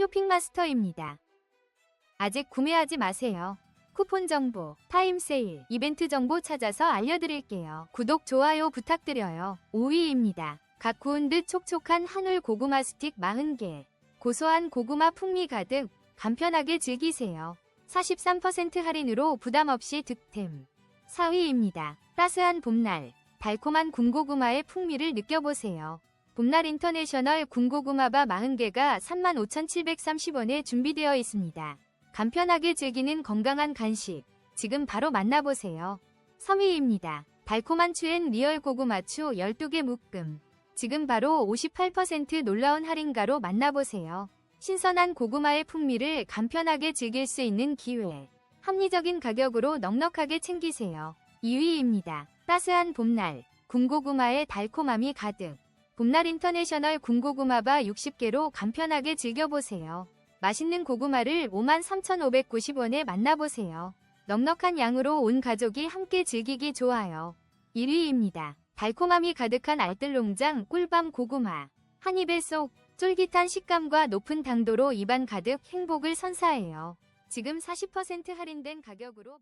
쇼핑마스터입니다. 아직 구매하지 마세요. 쿠폰 정보, 타임 세일, 이벤트 정보 찾아서 알려드릴게요. 구독, 좋아요 부탁드려요. 5위입니다. 각 구운 듯 촉촉한 한울 고구마 스틱 40개. 고소한 고구마 풍미 가득, 간편하게 즐기세요. 43% 할인으로 부담 없이 득템. 4위입니다. 따스한 봄날, 달콤한 군고구마의 풍미를 느껴보세요. 봄날 인터내셔널 군고구마바 40개가 35,730원에 준비되어 있습니다. 간편하게 즐기는 건강한 간식. 지금 바로 만나보세요. 3위입니다. 달콤한 추엔 리얼 고구마추 12개 묶음. 지금 바로 58% 놀라운 할인가로 만나보세요. 신선한 고구마의 풍미를 간편하게 즐길 수 있는 기회. 합리적인 가격으로 넉넉하게 챙기세요. 2위입니다. 따스한 봄날. 군고구마의 달콤함이 가득. 봄날 인터내셔널 군고구마바 60개로 간편하게 즐겨보세요. 맛있는 고구마를 53,590원에 만나보세요. 넉넉한 양으로 온 가족이 함께 즐기기 좋아요. 1위입니다. 달콤함이 가득한 알뜰농장 꿀밤 고구마. 한 입에 쏙 쫄깃한 식감과 높은 당도로 입안 가득 행복을 선사해요. 지금 40% 할인된 가격으로